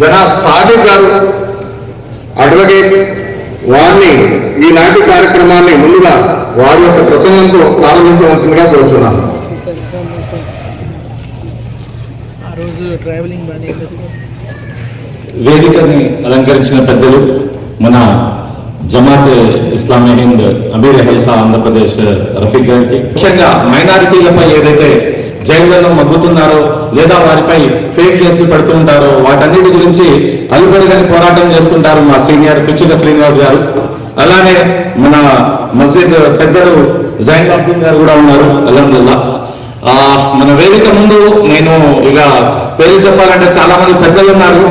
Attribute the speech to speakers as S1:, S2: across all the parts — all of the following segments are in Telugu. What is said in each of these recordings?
S1: జనాబ్ సాదిక్ గారు అడ్వకేట్ వారిని ఈనాటి కార్యక్రమాన్ని ముందుగా వారి యొక్క ప్రసంగంతో ప్రారంభించవలసిందిగా కోరుచున్నాను.
S2: ఆ రోజు ట్రావెలింగ్ బాగానే
S3: వేదికని అలంకరించిన పెద్దలు మన జమాత్ ఇస్లామీ హింద్ అమీర్ హల్ఫా ఆంధ్రప్రదేశ్ రఫీక్ గారికి ముఖ్యంగా మైనారిటీలపై ఏదైతే జైళ్ళలో మగ్గుతున్నారో లేదా వారిపై ఫేక్ కేసులు పెడుతుంటారో వాటన్నిటి గురించి అలుబడిగాని పోరాటం చేస్తుంటారు మా సీనియర్ పిచ్చుక శ్రీనివాస్ గారు. అలానే మన మసీద్ పెద్దలు జైన్ అబ్దుల్ గారు కూడా ఉన్నారు అలహదుల్లా ఆ మన వేదిక ముందు నేను ఇక పేరు చెప్పాలంటే చాలా మంది పెద్దలు ఉన్నారు.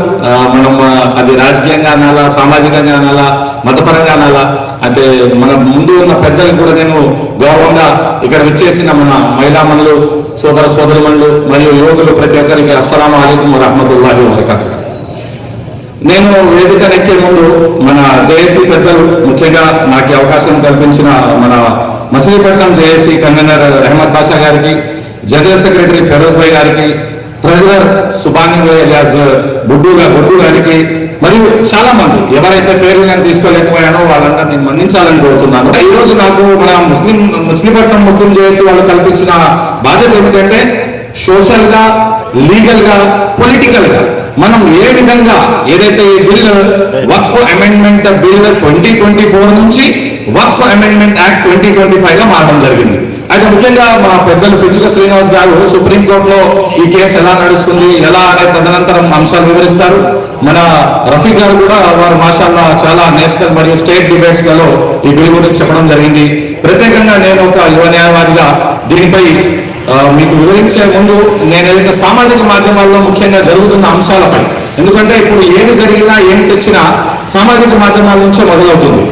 S3: మనం అది రాజకీయంగా అనాలా సామాజికంగా అనాలా మతపరంగా అనాలా అంటే మన ముందు ఉన్న పెద్దలు కూడా నేను గౌరవంగా ఇక్కడ విచ్చేసిన మన మహిళామణులు సోదర సోదరిమణులు మరియు యువకులు ప్రతి ఒక్కరికి అస్సలం అయికం రహమతుల్లాహి వరకత్ నేను వేదికనెక్కే ముందు మన జేఏసీ పెద్దలు ముఖ్యంగా నాకు అవకాశం కల్పించిన మన మచిలీపట్నం జేఏసీ కన్వీనర్ రెహమద్ బాషా గారికి జనరల్ సెక్రటరీ ఫెరోజ్ భాయ్ గారికి ట్రెజరర్ సుబాని అలియాస్ బుడ్డు బుడ్డు గారికి మరియు చాలా మంది ఎవరైతే పేర్లు నేను తీసుకోలేకపోయానో వాళ్ళందరినీ మన్నించాలని కోరుతున్నాను. ఈ రోజు నాకు మన ముస్లిం ముస్లింపట్నం ముస్లిం జేఏసీ వాళ్ళు కల్పించిన బాధ్యత ఏమిటంటే సోషల్గా లీగల్గా పొలిటికల్గా మనం ఏ విధంగా ఏదైతే ఈ bill Waqf amendment bill twenty twenty four నుంచి Waqf amendment act twenty twenty ఫైవ్గా మారడం జరిగింది. అయితే ముఖ్యంగా మా పెద్దలు పిచ్చుక శ్రీనివాస్ గారు సుప్రీం కోర్టులో ఈ కేసు ఎలా నడుస్తుంది ఎలా అనే తదనంతరం అంశాలు వివరిస్తారు. మన రఫీ గారు కూడా వారు మాషాల్లా చాలా నేషనల్ మరియు స్టేట్ డిబేట్స్లలో ఈ బిల్ గురించి చెప్పడం జరిగింది. ప్రత్యేకంగా నేను ఒక యువ న్యాయవాదిగా దీనిపై మీకు వివరించే ముందు నేను ఏదైతే సామాజిక మాధ్యమాల్లో ముఖ్యంగా జరుగుతున్న అంశాలపై ఎందుకంటే ఇప్పుడు ఏది జరిగినా ఏం తెచ్చినా సామాజిక మాధ్యమాల నుంచే మొదలవుతుంది.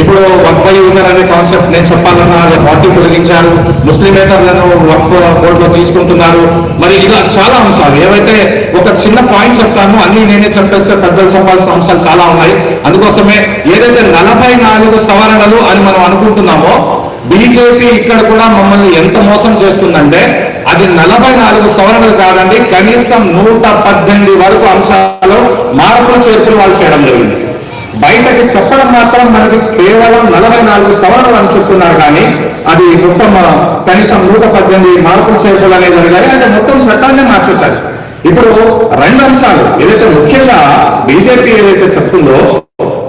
S3: ఇప్పుడు వక్ఫ్ యూజర్ అనే కాన్సెప్ట్ నేను చెప్పాలన్నా అది ఫార్టీ తొలగించారు. ముస్లిమేటర్లను వర్క్ బోర్డులో తీసుకుంటున్నారు. మరి ఇలా చాలా అంశాలు. ఏవైతే ఒక చిన్న పాయింట్ చెప్తాను అన్ని నేనే చెప్పేస్తే పెద్దలు చెప్పాల్సిన అంశాలు చాలా ఉన్నాయి. అందుకోసమే ఏదైతే నలభై నాలుగు సవరణలు అని మనం అనుకుంటున్నామో బీజేపీ ఇక్కడ కూడా మమ్మల్ని ఎంత మోసం చేస్తుందంటే అది నలభై నాలుగు సవరణలు కాదండి కనీసం నూట పద్దెనిమిది వరకు అంశాలు మార్పులు చేర్పులు వాళ్ళు చేయడం జరిగింది. బయటకి చెప్పడం మాత్రం మనకి కేవలం నలభై నాలుగు సవరణలు అని చెప్తున్నారు కానీ అది మొత్తం కనీసం నూట పద్దెనిమిది మార్పులు చేర్పులు అనేది జరిగాయి అంటే మొత్తం చట్టాన్ని మార్చేశారు. ఇప్పుడు రెండు అంశాలు ఏదైతే ముఖ్యంగా బీజేపీ ఏదైతే చెప్తుందో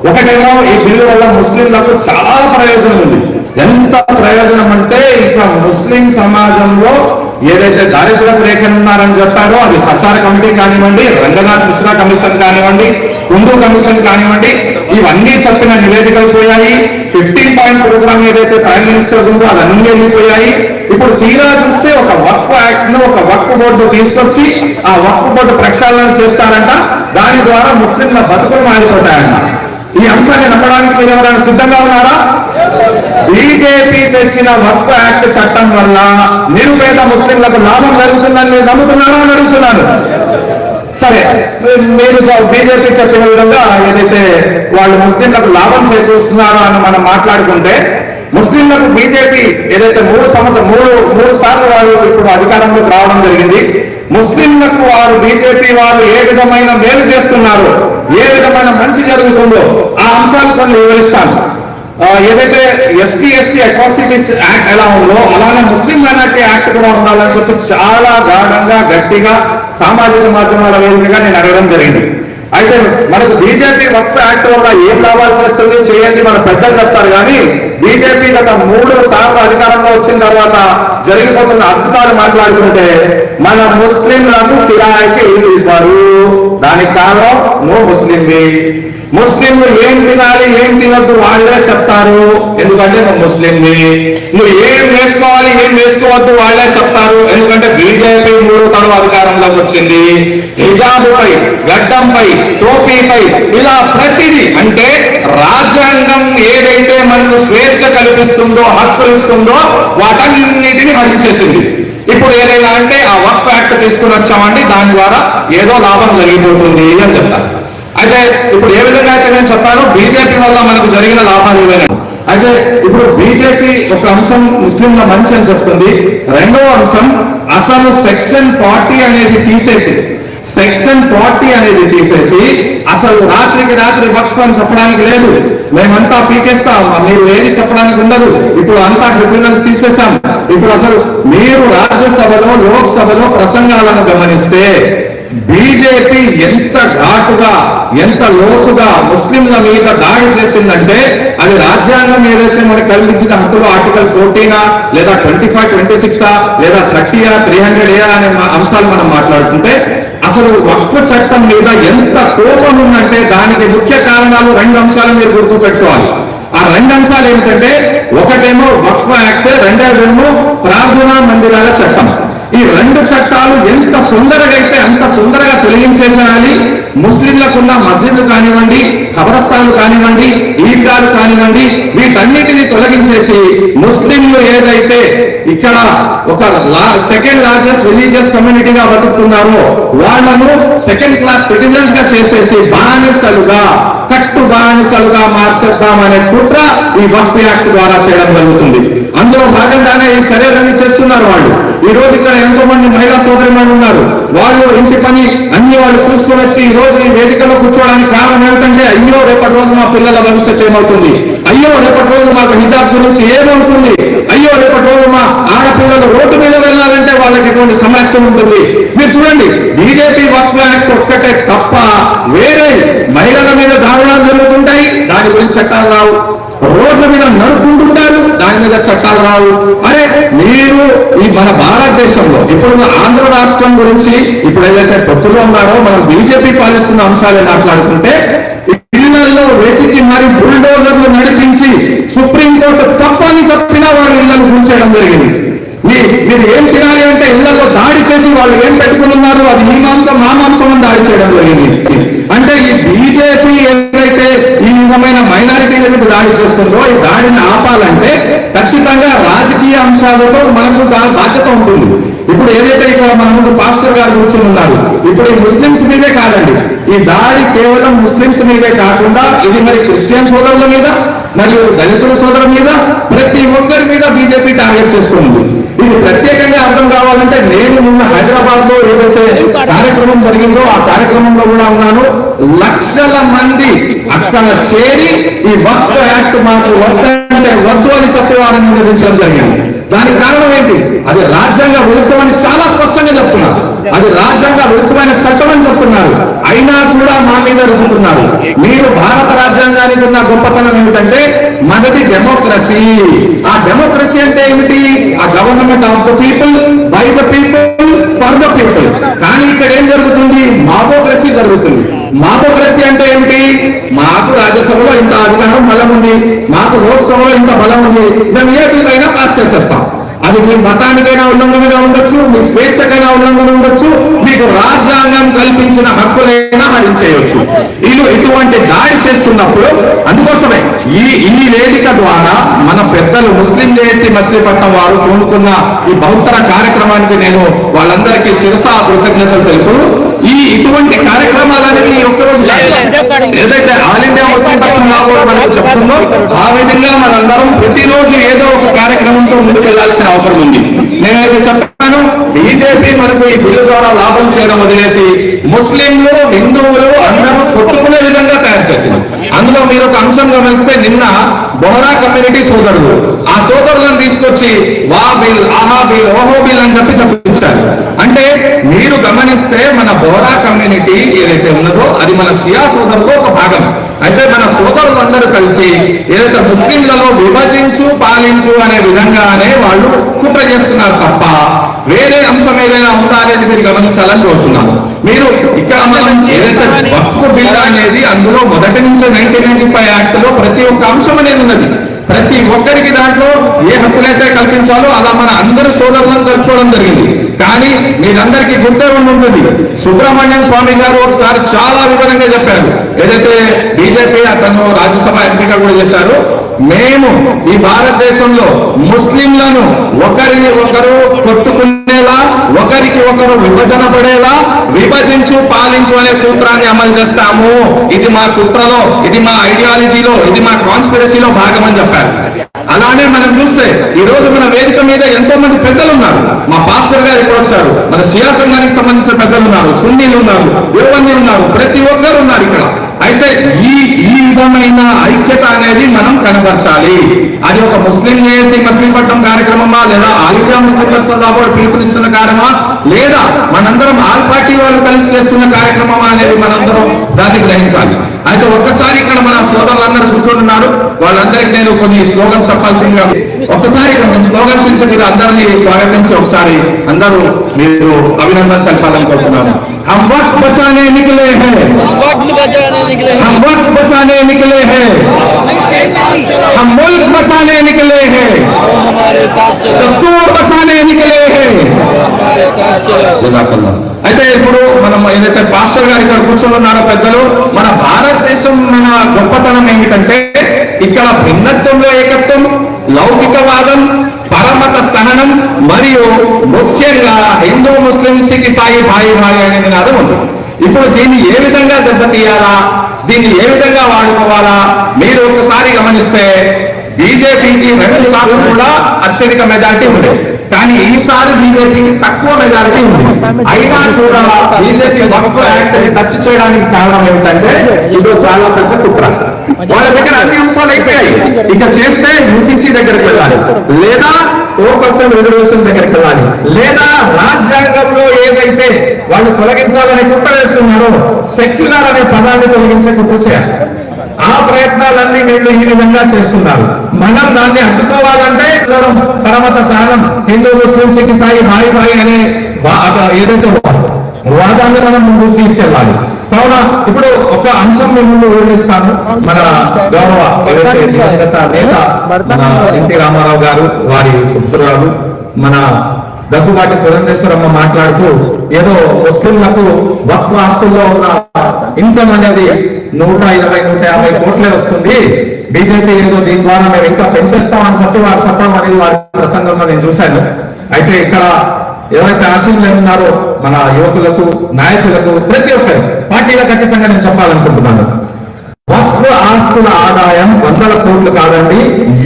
S3: ఒకటేమో ఈ బిల్లు వల్ల ముస్లింలకు చాలా ప్రయోజనం ఉంది. ఎంత ప్రయోజనం అంటే ఇక ముస్లిం సమాజంలో ఏదైతే దారిద్రపు రేఖను ఉన్నారని చెప్పారో అది సచార కమిటీ కానివ్వండి రంగనాథ్ మిశ్రా కమిషన్ కానివ్వండి కుండు కమిషన్ కానివ్వండి ఇవన్నీ చెప్పిన నివేదికలు పోయాయి. ఫిఫ్టీన్ పాయింట్ ప్రోగ్రామ్ ఏదైతే ప్రైమ్ మినిస్టర్ ఉందో అదన్నీ వెళ్ళిపోయాయి. ఇప్పుడు తీరా చూస్తే ఒక వక్ఫ్ యాక్ట్ను ఒక వక్ఫ్ బోర్డు తీసుకొచ్చి ఆ వక్ఫ్ బోర్డు ప్రక్షాళన చేస్తారంట. దాని ద్వారా ముస్లింల బతుకులు మారిపోతాయంట. ఈ అంశాన్ని నమ్మడానికి మీరు ఎవరైనా సిద్ధంగా ఉన్నారా? బీజేపీ తెచ్చిన వక్ఫ్ యాక్ట్ చట్టం వల్ల నిరుపేద ముస్లింలకు లాభం జరుగుతుందని నేను నమ్ముతున్నారా అని అడుగుతున్నాను. సరే మీరు బీజేపీ చెప్పిన విధంగా ఏదైతే వాళ్ళు ముస్లింలకు లాభం చేకూరుస్తున్నారో అని మనం మాట్లాడుకుంటే ముస్లింలకు బీజేపీ ఏదైతే మూడు సంవత్సరం మూడు మూడు సార్లు వారు ఇప్పుడు అధికారంలోకి రావడం జరిగింది ముస్లింలకు వారు బీజేపీ వారు ఏ విధమైన మేలు చేస్తున్నారు ఏ విధమైన మంచి జరుగుతుందో ఆ అంశాలు కొన్ని వివరిస్తాను. ఆ, ఏదైతే ఎస్టీ ఎస్సీ అట్రాసిటీస్ యాక్ట్ ఎలా ఉందో అలానే ముస్లిం మైనార్టీ యాక్ట్ కూడా ఉండాలని చెప్పి చాలా గాఢంగా గట్టిగా సామాజిక మాధ్యమాల వేదికగా నేను అడగడం జరిగింది. అయితే మనకు బీజేపీ వక్ఫ్ యాక్ట్ వల్ల ఏం లాభాలు చేస్తుంది చేయండి మన పెద్దలు చెప్తారు. కానీ బీజేపీ గత మూడు సార్లు అధికారంలో వచ్చిన తర్వాత జరిగిపోతున్న అద్భుతాలు మాట్లాడుకుంటే మన ముస్లింలకు కిరాయికి ఇల్లు ఇవ్వరు. దానికి కారణం నువ్వు ముస్లింవి ముస్లింలు ఏం తినాలి ఏం తినద్దు వాళ్ళే చెప్తారు. ఎందుకంటే నువ్వు ముస్లింని నువ్వు ఏం వేసుకోవాలి ఏం వేసుకోవద్దు వాళ్ళే చెప్తారు. ఎందుకంటే బీజేపీ మూడు తడవ అధికారంలోకి వచ్చింది. హిజాబుపై గడ్డంపై టోపీపై ఇలా ప్రతిదీ అంటే రాజ్యాంగం ఏదైతే మనకు స్వేచ్ఛ కల్పిస్తుందో హక్కులు ఇస్తుందో వాటన్నిటిని హరించేసింది ఇప్పుడు ఏదైనా అంటే ఆ వర్క్ యాక్ట్ తీసుకుని వచ్చామండి దాని ద్వారా ఏదో లాభం జరిగిపోతుంది అని చెప్తారు. అయితే ఇప్పుడు ఏ విధంగా అయితే నేను చెప్పాను బీజేపీ వల్ల మనకు జరిగిన లాభాలు ఇవేనా అయితే ఇప్పుడు బీజేపీ ఒక అంశం ముస్లింల మంచి అని చెప్తుంది. రెండవ అంశం అసలు సెక్షన్ ఫార్టీ అనేది తీసేసి సెక్షన్ ఫార్టీ అనేది తీసేసి అసలు రాత్రికి రాత్రి వక్ఫ్ అని చెప్పడానికి లేదు. మేమంతా పీకేస్తాం మీరు ఏది చెప్పడానికి ఉండదు. ఇప్పుడు అంతా ట్రిబ్యునల్స్ తీసేసాం ఇప్పుడు అసలు మీరు రాజ్యసభలో లోక్సభలో ప్రసంగాలను గమనిస్తే బీజేపీ ఎంత ఘాటుగా ఎంత లోతుగా ముస్లింల మీద దాడి చేసిందంటే అది రాజ్యాంగం ఏదైతే మనకు కల్పించిన హక్కులు ఆర్టికల్ ఫోర్టీనా లేదా ట్వంటీ ఫైవ్ ట్వంటీ సిక్సా లేదా థర్టీయా త్రీ హండ్రెడ్ ఏ అనే అంశాలు మనం మాట్లాడుతుంటే అసలు వక్ఫ్ చట్టం మీద ఎంత కోపం ఉందంటే దానికి ముఖ్య కారణాలు రెండు అంశాలు మీరు గుర్తు పెట్టుకోవాలి ఆ రెండు అంశాలు ఏమిటంటే ఒకటేమో వక్ఫ్ యాక్ట్ రెండోదేమో ప్రార్థనా మందిరాల చట్టం. ఈ రెండు చట్టాలు ఎంత తొందరగా అయితే అంత తొందరగా తొలగించేసేయాలి. ముస్లింలకున్న మస్జిద్లు కానివ్వండి ఖబరస్థాన్లు కానివ్వండి ఈద్గాలు కానివ్వండి వీటన్నిటిని తొలగించేసి ముస్లింలు ఏదైతే ఇక్కడ ఒక సెకండ్ లార్జెస్ట్ రిలీజియస్ కమ్యూనిటీగా బతుకుతున్నారో వాళ్ళను సెకండ్ క్లాస్ సిటిజన్స్గా చేసేసి బానిసలుగా కట్టు బానిసలుగా మార్చేద్దామనే కుట్ర ఈ వక్ఫ్ యాక్ట్ ద్వారా చేయడం జరుగుతుంది. అందులో భాగంగానే ఈ చర్యలన్నీ చేస్తున్నారు వాళ్ళు. ఈ రోజు ఇక్కడ ఎంతో మంది మహిళా సోదరిమణులు ఉన్నారు. వాళ్ళు ఇంటి పని అన్ని వాళ్ళు చూసుకొని వచ్చి ఈ రోజు ఈ వేదికలో కూర్చోవడానికి కారణం ఏమిటంటే అయ్యో రేపటి రోజు మా పిల్లల భవిష్యత్తు ఏమవుతుంది? అయ్యో రేపటి రోజు మాకు హిజాబ్ గురించి ఏమవుతుంది? అయ్యో రేపటి రోజు మా ఆడపిల్లలు రోడ్డు మీద వెళ్ళాలంటే వాళ్ళకి ఎటువంటి సమస్య ఉంటుంది. మీరు చూడండి బీజేపీ వక్ఫ్ యాక్ట్ ఒక్కటే తప్ప వేరే మహిళల మీద దారుణాలు జరుగుతుంటాయి. దాని గురించి చట్టాలు రావు. రోడ్ల మీద నడుపుకుంటుంటారు దాని మీద చట్టాలు రావు. అరే మీరు ఈ మన భారతదేశంలో ఇప్పుడు ఆంధ్ర రాష్ట్రం గురించి ఇప్పుడు ఏదైతే పొత్తులో ఉన్నారో మనం బీజేపీ పాలిస్తున్న అంశాలే మాట్లాడుకుంటే ఇళ్ళలో వెతికి మరి బుల్డోజర్లు నడిపించి సుప్రీంకోర్టు తప్పని చెప్పి వాళ్ళు ఇళ్ళను కూల్చేయడం జరిగింది. మీ- మీరు ఏం తినాలి అంటే ఇళ్ళలో దాడి చేసి వాళ్ళు ఏం పెట్టుకుని ఉన్నారు అది ఈ మాంసం మా మాంసం అని దాడి చేయడం జరిగింది. అంటే ఈ బీజేపీ ఏదైతే ఈ విధమైన మైనారిటీల మీద దాడి చేస్తుందో ఈ దాడిని ఆపాలంటే ఖచ్చితంగా రాజకీయ అంశాలతో మనకు బాధ్యత ఉంటుంది. ఇప్పుడు ఏదైతే ఇక్కడ మన ముందు పాస్టర్ గారు కూర్చొని ఉన్నారు ఇప్పుడు ఈ ముస్లింస్ మీదే కాదండి. ఈ దాడి కేవలం ముస్లింస్ మీదే కాకుండా ఇది మరి క్రిస్టియన్ సోదరుల మీద మరియు దళితుల సోదరుల మీద ప్రతి ఒక్కరి మీద బీజేపీ టార్గెట్ చేసుకుంది. ఇది ప్రత్యేకంగా అర్థం కావాలంటే నేను నిన్న హైదరాబాద్లో ఏదైతే కార్యక్రమం జరిగిందో ఆ కార్యక్రమంలో కూడా ఉన్నాను. లక్షల మంది అక్కడ చేరి ఈ వక్ఫ్ యాక్ట్ మాకు వద్దంటే వద్దు అని చెప్పి వారిని నిర్వహించడం జరిగింది. దానికి కారణం ఏంటి? అది రాజ్యాంగ విరుద్ధమని చాలా స్పష్టంగా చెప్తున్నారు. అది రాజ్యాంగ విరుద్ధమైన చట్టం అని చెప్తున్నారు. అయినా కూడా మా మీద రుద్దుతున్నారు. మీరు భారత రాజ్యాంగానికి ఉన్న గొప్పతనం ఏమిటంటే మనది డెమోక్రసీ ఆ డెమోక్రసీ అంటే ఏమిటి? ఆ government of the people by the people for the people కానీ ఇక్కడ ఏం జరుగుతుంది? మాబోక్రసీ జరుగుతుంది. మాబోక్రసీ అంటే ఏమిటి? మాకు రాజ్యసభలో ఇంత అధికారం బలం ఉంది. మాకు లోక్సభలో ఇంత బలం ఉంది. మేము ఏ పాస్ చేసేస్తాం అది మీ మతానికైనా ఉల్లంఘనగా ఉండొచ్చు మీ స్వేచ్ఛకైనా ఉల్లంఘన ఉండొచ్చు మీకు రాజ్యాంగం కల్పించిన హక్కులైనా హరించేయొచ్చు. ఇది ఇటువంటి దాడి చేస్తున్నప్పుడు అందుకోసమే ఈ ఈ వేదిక ద్వారా మన పెద్దలు ముస్లిం చేసి మచిలీపట్నం వారు పూనుకున్న ఈ బహుత్తర కార్యక్రమానికి నేను వాళ్ళందరికీ శిరసా కృతజ్ఞతలు తెలుపు ఈ ఇటువంటి కార్యక్రమాలనేవి ఈ ఒక్కరోజు. ఏదైతే ఆల్ ఇండియా ముస్లిం పర్సన్ మనకు చెప్తుందో ఆ విధంగా మనందరం ప్రతిరోజు ఏదో ఒక కార్యక్రమంతో ముందుకు వెళ్ళాల్సిన అవసరం ఉంది నేనైతే చెప్పాను బీజేపీ మనకు ఈ బిల్లు ద్వారా లాభం చేయడం వదిలేసి ముస్లింలు హిందువులు అందరూ కొట్టుకునే విధంగా తయారు చేసింది. అందులో మీరు ఒక అంశం గమనిస్తే నిన్న బొహరా కమ్యూనిటీ సోదరులు ఆ సోదరులను తీసుకొచ్చి వా బిల్ ఆహా బిల్ ఓహో బిల్ అని చెప్పి చెప్పించారు. అంటే మీరు గమనిస్తే మన బోరా కమ్యూనిటీ ఏదైతే ఉన్నదో అది మన షియా సోదరులో ఒక భాగం. అయితే మన సోదరులందరూ కలిసి ఏదైతే ముస్లింలలో విభజించు పాలించు అనే విధంగానే వాళ్ళు కుట్ర చేస్తున్నారు తప్ప వేరే అంశం ఏదైనా ఉందా అనేది మీరు గమనించాలని కోరుతున్నాను మీరు ఇక్కడ మనం ఏదైతే వక్ఫ్ బిల్ అనేది అందులో మొదటి నుంచి నైన్టీన్ నైన్టీ ఫైవ్ యాక్ట్లో ప్రతి ఒక్క అంశం అనేది ఉన్నది. ప్రతి ఒక్కరికి దాంట్లో ఏ హక్కులైతే కల్పించాలో అలా మన అందరు సోదరులను కలుపుకోవడం జరిగింది. కానీ మీరందరికీ గుర్తే ఉంటుంది సుబ్రహ్మణ్యం స్వామి గారు ఒకసారి చాలా వివరంగా చెప్పారు. ఏదైతే బీజేపీ అతను రాజ్యసభ ఎంపిక కూడా చేశారు మేము ఈ భారతదేశంలో ముస్లింలను ఒకరిని ఒకరు కొట్టుకునేలా ఒకరికి ఒకరు విభజన పడేలా విభజించు పాలించు అనే సూత్రాన్ని అమలు చేస్తాము. ఇది మా కుట్రలో ఇది మా ఐడియాలజీలో ఇది మా కాన్స్పిరసీలో భాగమని చెప్పారు. అలానే మనం చూస్తే ఈ రోజు మన వేదిక మీద ఎంతో మంది పెద్దలు ఉన్నారు మా పాస్టర్ గారు ఇప్పుడు వచ్చారు. మన సియా సంఘానికి సంబంధించిన పెద్దలు ఉన్నారు సున్నీలు ఉన్నారు దేవన్ని ఉన్నారు ప్రతి ఒక్కరు ఉన్నారు ఇక్కడ. అయితే ఈ ఈ విధమైన ఐక్యత అనేది మనం కనబరచాలి అది ఒక ముస్లిం చేసి ముస్లిం పట్టణం కార్యక్రమమా లేదా ఆలియా ముస్లిం బోర్డు పిలుపునిస్తున్న కార్యక్రమా లేదా మనందరం ఆల్ పార్టీ వాళ్ళు కలిసి చేస్తున్న కార్యక్రమమా అనేది మనందరం దాన్ని గ్రహించాలి అయితే ఒక్కసారి ఇక్కడ మన సోదరులందరూ కూర్చొని ఉన్నారు వాళ్ళందరికీ నేను కొన్ని స్లోగన్స్ చెప్పాల్సిందిగా ఒక్కసారి కొంచెం స్లోగన్స్ ఇచ్చి మీరు అందరినీ స్వాగతించి ఒకసారి అందరూ మీరు అభినందన తెలపాలని కోరుతున్నాను हम वक्त बचाने निकले हैं
S2: बचाने निकले
S3: हैं हम मुल्क बचाने निकले हैं
S2: हमारे साथ चलो
S3: दस्तूर बचाने निकले हैं
S2: हमारे साथ चलो
S3: జజాకల్లా. అయితే ఇప్పుడు మనం ఏదైతే పాస్టర్ గారు ఇక్కడ కూర్చొని ఉన్నారో పెద్దలు మన భారతదేశం మన గొప్పతనం ఏమిటంటే ఇక్కడ భిన్నత్వంలో ఏకత్వం లౌకికవాదం పరమత సహనం మరియు ముఖ్యంగా హిందూ ముస్లిం సిక్ సాయి భాయి భాయి అనే నినాదం ఉంది ఇప్పుడు దీన్ని ఏ విధంగా దెబ్బతీయాలా దీన్ని ఏ విధంగా వాడుకోవాలా? మీరు ఒకసారి గమనిస్తే బీజేపీకి రెండు సార్లు కూడా అత్యధిక మెజారిటీ ఉంది. కానీ ఈసారి బీజేపీకి తక్కువ మెజారిటీ ఉంది. అయినా కూడా బీజేపీ వక్ఫ్ యాక్ట్ టచ్ చేయడానికి కారణం ఏమిటంటే ఇది చాలా పెద్ద కుట్ర. వాళ్ళ దగ్గర అన్ని అంశాలు అయిపోయాయి. ఇక చేస్తే యూసీసీ దగ్గరికి వెళ్ళాలి. లేదా ఫోర్ పర్సెంట్ రిజర్వేషన్ దగ్గరికి వెళ్ళాలి. లేదా రాజ్యాంగంలో ఏదైతే వాళ్ళు తొలగించాలని కుట్ర వేస్తున్నారో సెక్యులర్ అనే పదాన్ని తొలగించే కుట్ర చేయాలి ఆ ప్రయత్నాలన్నీ వీళ్ళు ఈ విధంగా చేస్తున్నారు. మనం దాన్ని అడ్డుకోవాలంటే పరమత సహనం హిందూ ముస్లిం సిక్ సాయి భాయి భాయి అనే ఏదైతే వాదాన్ని మనం ముందుకు తీసుకెళ్ళాలి. కావున ఇప్పుడు ఒక అంశం మీ ముందు వివరిస్తాను. మన గౌరవ ఏదైతే దివంగత నేత మన ఎన్టీ రామారావు గారు వారి సుపుత్రురాలు మన దగ్గుబాటి పురంధేశ్వరమ్మ మాట్లాడుతూ ఏదో ముస్లింలకు వక్ఫ్ ఆస్తుల్లో ఉన్న ఇన్కమ్ అనేది నూట ఇరవై నూట యాభై కోట్లే వస్తుంది. బీజేపీ ఏదో దీని ద్వారా మేము ఇంకా పెంచేస్తామని చెప్పి వారు చెప్పడం అనేది వారి ప్రసంగంలో నేను చూశాను. అయితే ఇక్కడ ఎవరైతే ఆశీనులు ఉన్నారో మన యువకులకు నాయకులకు ప్రతి ఒక్కరు పార్టీలో ఖచ్చితంగా నేను చెప్పాలనుకుంటున్నాను. వక్ఫ్ ఆస్తుల ఆదాయం వందల కోట్లు కాదండి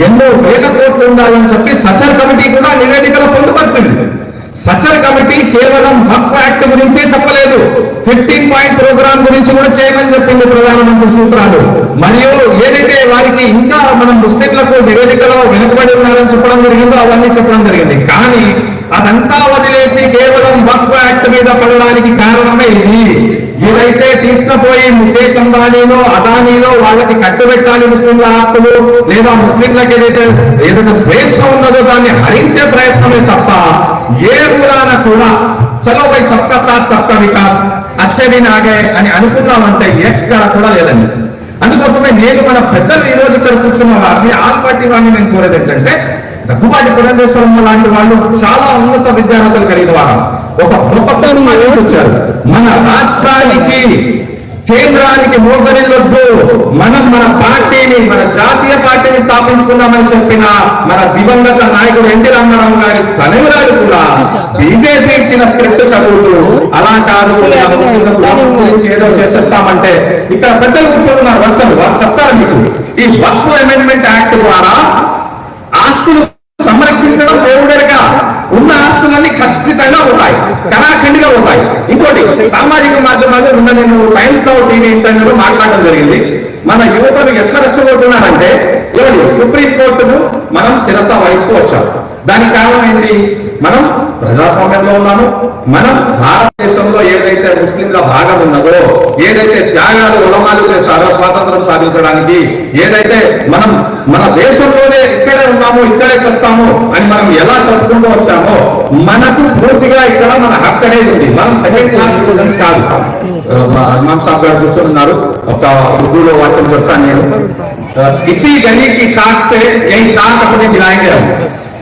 S3: ఎన్నో వేల కోట్లు ఉండాలని చెప్పి సచర్ కమిటీ కూడా నివేదికలో పొందుపరిచింది. సచర్ కమిటీ కేవలం వక్ఫ్ యాక్ట్ గురించే చెప్పలేదు. ఫిఫ్టీన్ పాయింట్ ప్రోగ్రామ్ గురించి కూడా చేయమని చెప్పింది ప్రధానమంత్రి సూత్రాలు. మరియు ఏదైతే వారికి ఇంకా మనం ముస్లింలకు నివేదికలో వెనుకబడి ఉన్నారని చెప్పడం జరిగిందో అవన్నీ చెప్పడం జరిగింది. కానీ అదంతా వదిలేసి కేవలం వక్ఫ్ యాక్ట్ మీద పడడానికి కారణమే ఇది. ఏదైతే తీసుకుపోయి ముఖేష్ అంబానీలో అదానీలో వాళ్ళకి కట్టుబెట్టాలి ముస్లింల ఆస్తులు లేదా ముస్లింలకు ఏదైతే ఏదైతే స్వేచ్ఛ ఉన్నదో దాన్ని హరించే ప్రయత్నమే తప్ప ఏ మూలాన కూడా చలో పై సబ్కా సాత్ సబ్కా వికాస్ అక్షయ దిన్ ఆగే అని అనుకున్నామంటే ఎక్కడ కూడా లేదండి. అందుకోసమే నేను మన పెద్దలు ఈ రోజు ఇక్కడ కూర్చున్న వారిని ఆల్ పార్టీ వారిని నేను కోరేది ఏంటంటే దగ్గుబాటి పురంధేశ్వరమ్మ లాంటి వాళ్ళు చాలా ఉన్నత విద్యార్థులు కలిగిన వారు. ఒక గొప్ప వచ్చారు. మన రాష్ట్రానికి కేంద్రానికి మోగరిల్లొద్దు మనం మన పార్టీని మన జాతీయ పార్టీని స్థాపించుకున్నామని చెప్పిన మన దివంగత నాయకుడు ఎన్టీ రామారావు గారి తనయురాలు కూడా బీజేపీ ఇచ్చిన స్క్రిప్ట్ చదువుతూ అలా కాదు గురించి ఏదో చేసేస్తామంటే ఇక్కడ పెద్దలు కూర్చోతున్నారు వర్తలు వారు చెప్తారు మీకు? ఈ వక్ఫ్ అమెండ్మెంట్ యాక్ట్ ద్వారా ఆస్తులు సంరక్షించడం దేవుడేగా ఉన్న ఆస్తులన్నీ ఖచ్చితంగా ఉంటాయి కళాఖండిగా ఉంటాయి ఇంకోటి సామాజిక మాధ్యమాల్లో నిన్న నేను టైమ్స్ నౌ టీవీ ఇంటర్వ్యూలో మాట్లాడడం జరిగింది. మన యువతను ఎట్లా రెచ్చగొడుతున్నారంటే ఎవరు? సుప్రీంకోర్టును మనం శిరస వహిస్తూ వచ్చాం. దానికి కారణం ఏంటి? మనం ప్రజాస్వామ్యంలో ఉన్నాము. మనం భారతదేశంలో ఏదైతే ముస్లింల భాగం ఉన్నదో ఏదైతే త్యాగాలు ఉలమాలు చేస్తారో స్వాతంత్రం సాధించడానికి ఏదైతే మనం మన దేశంలోనే ఇక్కడే ఉన్నాము ఇక్కడే చేస్తాము అని మనం ఎలా చెప్పుకుంటూ వచ్చామో మనకు పూర్తిగా ఇక్కడ మన హక్కు అనేది ఉంది. మనం సెకండ్ క్లాస్ స్టూడెంట్స్ కాదు. इमाम साहब का गुस्सा उर्दू लोग करता नहीं uh, इसी गली की खाक से यही खाक अपने मिलाएँगे हम।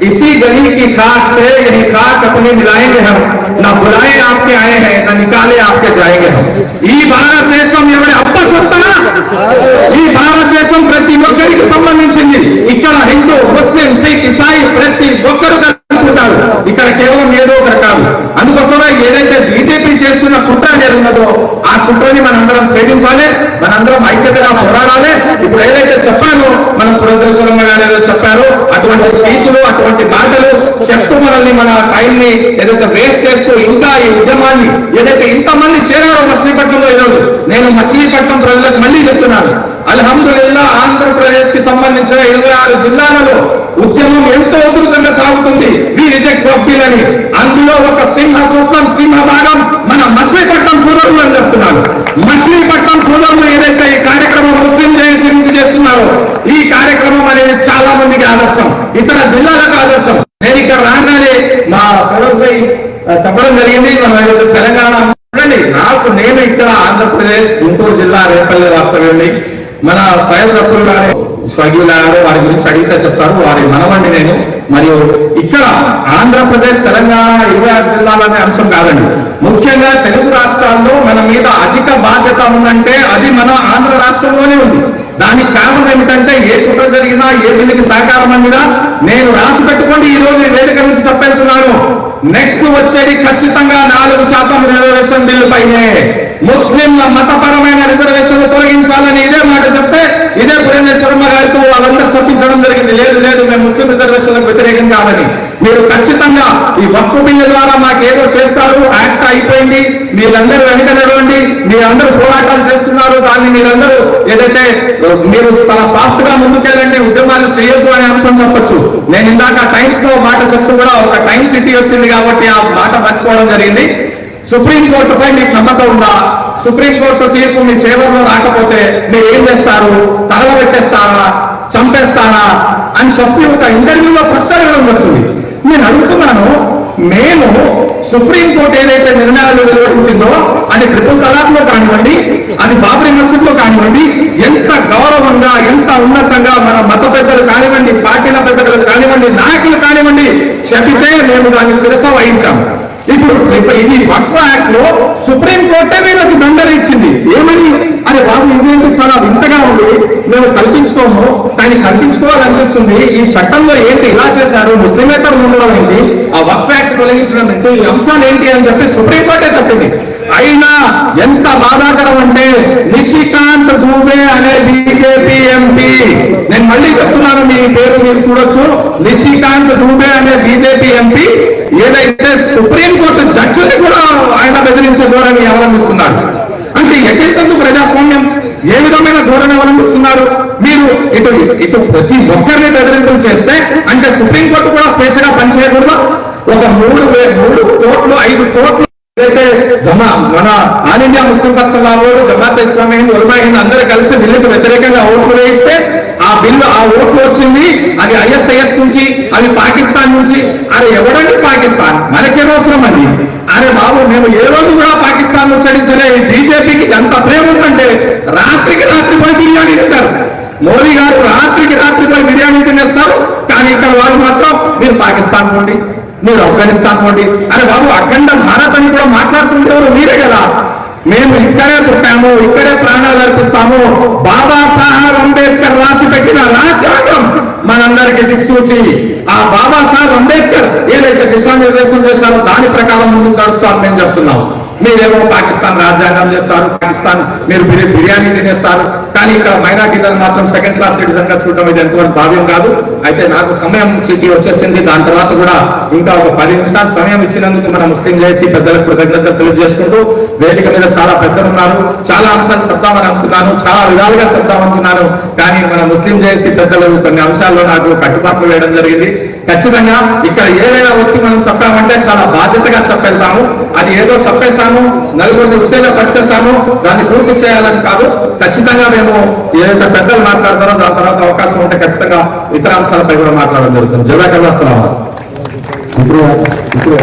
S3: इसी गली की खाक से यही खाक अपने मिलाएँगे हम। ना बुलाए आपके आए हैं, ना निकाले आपके जाएँगे हम। ई भारत देशम ఎవరి అప్పసొత్తనా ఈ భారతదేశం ప్రతి ఒక్కరికి సంబంధించింది ఇక్కడ హిందూ ముస్లిం సిక్ ఇసాయి ప్రతి ఒక్కరు కలుసుకుంటారు ఇక్కడ కేవలం ఏదో ఒకరు కాదు అందుకోసమే ఏదైతే బీజేపీ చేస్తున్న కుట్ర అనేది ఉన్నదో ఆ కుట్రని మనందరం ఛేదించాలి మనందరం ఐక్యతగా పోరాడాలి. ఇప్పుడు ఏదైతే చెప్పానో మనం పురంధేశ్వరంగా గారు ఏదో చెప్పారు అటువంటి స్పీచ్లు అటువంటి మాటలు చెప్తూ మనల్ని మన టైంని ఏదైతే వేస్ట్ చేస్తూ ఇంకా ఈ ఉద్యమాన్ని ఏదైతే ఇంతమంది చేరారో మచిలీపట్నంలో ఈరోజు నేను మచిలీపట్నం ప్రజలకు మళ్ళీ చెప్తున్నాను. అల్హమ్దుల్లా ఆంధ్రప్రదేశ్కి సంబంధించిన ఇరవై ఆరు జిల్లాలలో ఉద్యమం ఎంతో ఉధృతంగా సాగుతుంది. వి రిజెక్ట్ అని అందులో ఒక సింహ స్వప్నం సింహ భాగం మన మచిలీపట్నం సోదరులు అని చెప్తున్నారు. మచిలీపట్నం సోదరులు ఏదైతే ఈ కార్యక్రమం ముస్లిం జయంతి చేస్తున్నారో ఈ కార్యక్రమం అనేది చాలా మందికి ఆదర్శం. ఇతర జిల్లాలకు ఆదర్శం. నేను ఇక్కడ రాగానే మా కడపై చెప్పడం జరిగింది. మన తెలంగాణ చూడండి. నాకు నేను ఇక్కడ ఆంధ్రప్రదేశ్ గుంటూరు జిల్లా రేపల్లి రాష్ట్రం వెళ్ళి మన సయ్యద్ రసూల్ గారు స్వగీల వారి గురించి అడిగితే చెప్తారు. వారి మనవండి నేను మరియు ఇక్కడ ఆంధ్రప్రదేశ్ తెలంగాణ ఇరవై ఆరు జిల్లాలనే అంశం కాదండి. ముఖ్యంగా తెలుగు రాష్ట్రాల్లో మన మీద అధిక బాధ్యత ఉందంటే అది మన ఆంధ్ర రాష్ట్రంలోనే ఉంది. దానికి కారణం ఏమిటంటే ఏ కుట్ర జరిగినా ఏ బిల్లుకి సహకారం అందినా నేను రాసి పెట్టుకోండి ఈ రోజు వేదిక నుంచి చెప్పేస్తున్నాను. నెక్స్ట్ వచ్చేది ఖచ్చితంగా నాలుగు శాతం రిజర్వేషన్ బిల్లు పైనే ముస్లింల మతపరమైన రిజర్వేషన్లు తొలగించాలని ఇదే మాట చెప్తే ఇదే పురేంద్రేశ్వరమ్మ గారితో వాళ్ళందరూ చెప్పించడం జరిగింది. లేదు లేదు మేము ముస్లిం రిజర్వేషన్లకు వ్యతిరేకం కాదని. మీరు ఖచ్చితంగా ఈ వక్ఫ్ బిల్లు ద్వారా మాకు ఏదో చేస్తారు యాక్ట్ అయిపోయింది మీరందరూ వెనక నడవండి మీరందరూ పోరాటాలు చేస్తున్నారు దాన్ని మీరందరూ ఏదైతే మీరు చాలా సాఫ్ట్గా ముందుకెళ్ళండి ఉద్యమాలు చేయొద్దు అనే అంశం చెప్పచ్చు. నేను ఇందాక టైమ్స్లో మాట చెప్తూ కూడా ఒక టైం సిటీ వచ్చింది కాబట్టి ఆ మాట మర్చిపోవడం జరిగింది. సుప్రీం కోర్టుపై మీకు నమ్మకం ఉందా? సుప్రీం కోర్టు తీర్పు మీ ఫేవర్లో రాకపోతే మీరు ఏం చేస్తారు? తగలబెట్టేస్తారా? చంపేస్తారా? అని చెప్పి ఒక ఇంటర్వ్యూలో ప్రశ్న అడగడం జరుగుతుంది. నేను అడుగుతున్నాను మేము సుప్రీం కోర్టు ఏదైతే నిర్ణయాలు వెలువరించిందో అది ట్రిపుల్ తలాక్లో కానివ్వండి అది బాబరీ మసీద్లో కానివ్వండి ఎంత గౌరవంగా ఎంత ఉన్నతంగా మన మత పెద్దలు కానివ్వండి పార్టీల పెద్దలు కానివ్వండి నాయకులు కానివ్వండి చెబితే మేము దాన్ని శిరస వహించాం. ఇప్పుడు ఇప్పుడు ఇది వక్ఫ్ యాక్ట్లో సుప్రీం కోర్టే వీళ్ళకి దండన ఇచ్చింది. ఏమని? అరే బాబు ఇదేంటి చాలా వింతగా ఉంది. మేము కల్పించుకోము. కానీ కల్పించుకోవాలనిపిస్తుంది. ఈ చట్టంలో ఏంటి ఇలా చేశారు? ముస్లిమేతర ఉండడం ఏంటి ఆ వక్ఫ్ యాక్ట్ తొలగించడం ఏంటి? ఈ అంశాలు ఏంటి అని చెప్పి సుప్రీం కోర్టే చెప్పింది. అయినా ఎంత బాధాకరం అంటే నిశికాంత్ దూబే అనే బీజేపీ ఎంపీ. నేను మళ్ళీ చెప్తున్నాను మీ పేరు మీరు చూడొచ్చు. నిశికాంత్ దూబే అనే బీజేపీ ఎంపీ. ఏదైతే సుప్రీం కోర్టు జడ్జిని కూడా ఆయన బెదిరించే ధోరణి అవలంబిస్తున్నారు. అంటే ఎక్కడికందుకు ప్రజాస్వామ్యం? ఏ విధమైన ధోరణి అవలంబిస్తున్నారు? మీరు ఇటు ఇటు ప్రతి ఒక్కరిని బెదిరింపులు చేస్తే అంటే సుప్రీం కోర్టు కూడా స్వేచ్ఛగా పనిచేయకూడదు? ఒక మూడు మూడు కోట్లు ఐదు కోట్లు ఏదైతే జమా మన ఆల్ ఇండియా ముస్లిం పర్సన్ వాళ్ళు జమాత్ ఇస్లామీ హింద్ ఉలమా హింద్ అందరూ కలిసి బిల్లుకు వ్యతిరేకంగా ఓట్లు వేయిస్తే ఆ బిల్లు ఆ ఓట్లు వచ్చింది అది ఐఎస్ఐఎస్ నుంచి అది పాకిస్తాన్ నుంచి. అరే ఎవడండి పాకిస్తాన్? మనకేం అవసరం అది అరే బాబు మేము ఏ రోజు కూడా పాకిస్తాన్ ఉచ్చరించలే ఈ బీజేపీకి ఎంత ప్రేమ ఉందంటే రాత్రికి రాత్రి పోయి బిర్యానీ తింటారు. మోదీ గారు రాత్రికి రాత్రి పోయి బిర్యానీ తినేస్తారు. కానీ ఇక్కడ వాళ్ళు మాత్రం మీరు పాకిస్తాన్ నుండి. మీరు ఆఫ్ఘనిస్తాన్ పోండి అరే బాబు అఖండ భారత్ అని కూడా మాట్లాడుతుంటారు మీరే కదా. మేము ఇక్కడే పుట్టాము ఇక్కడే ప్రాణాలు అర్పిస్తాము. బాబా సాహెబ్ అంబేద్కర్ రాసి పెట్టిన రాజ్యాంగం మనందరికీ దిక్సూచి ఆ బాబా సాహెబ్ అంబేద్కర్ ఏదైతే దిశానిర్దేశం చేశారో దాని ప్రకారం ముందుకు నడుస్తామని మేము చెప్తున్నాం మీరేమో పాకిస్తాన్ రాజ్యాంగం చేస్తారు పాకిస్తాన్ మీరు బిర్యానీ తినేస్తారు. కానీ ఇక్కడ మైనార్టీలను మాత్రం సెకండ్ క్లాస్ సిటిజన్గా చూడడం ఇది ఎంతవరకు భావ్యం కాదు. అయితే నాకు సమయం చిట్టి వచ్చేసింది. దాని తర్వాత కూడా ఇంకా ఒక పది నిమిషాలు సమయం ఇచ్చినందుకు మన ముస్లిం చేసి పెద్దలకు కృతజ్ఞత తెలియజేసుకుంటూ వేదిక మీద చాలా పెద్దలు ఉన్నారు. చాలా అంశాలు చెప్తామని అనుకున్నాను. చాలా విధాలుగా చెప్తామనుకున్నాను కానీ మన ముస్లిం చేసి పెద్దలు కొన్ని అంశాల్లో నాకు కట్టుబాట్లు వేయడం జరిగింది. ఖచ్చితంగా ఇక్కడ ఏదైనా వచ్చి మనం చెప్పామంటే చాలా బాధ్యతగా చెప్పేద్దాము అది ఏదో చెప్పేశాము నలుగురిని ఉత్తేజపరిచేసాము దాన్ని పూర్తి చేయాలని కాదు ఖచ్చితంగా మేము ఏదైతే పెద్దలు మాట్లాడతారో దాని తర్వాత అవకాశం ఉంటే ఖచ్చితంగా ఇతర అంశాలపై కూడా మాట్లాడడం జరుగుతుంది. జజాకల్లా సలాం
S1: ఇప్పుడు ఇప్పుడు.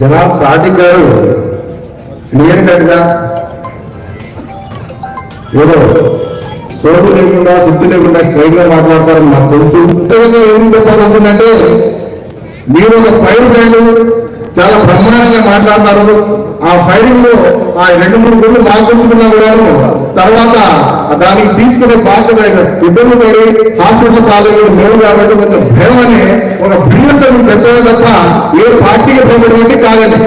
S1: జనాబ్ సాదిక్ గారు క్లియర్ కట్గా ఏదో సోపు లేకుండా సుత్తు లేకుండా స్ట్రైట్గా మాట్లాడతారని నాకు తెలుసు. ఏం చెప్పాల్సిందంటే మీరు ఒక ఫైర్ బ్రాండ్ చాలా బ్రహ్మాండంగా మాట్లాడతారు. ఆ ఫైరింగ్లో ఆ రెండు మూడు గుళ్ళు మాకుంచుకున్నా కూడాను తర్వాత దానికి తీసుకునే బాధ్యత ఇబ్బంది పడి హాస్పిటల్ కాలేజీలు మేము కాబట్టి కొంచెం భయం అని ఒక భిన్నత చెప్పారు తప్ప ఏ పార్టీకి సంబంధించి కాదండి.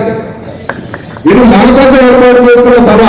S1: ఇది మన కోసం ఏర్పాటు చేసుకున్న సభ.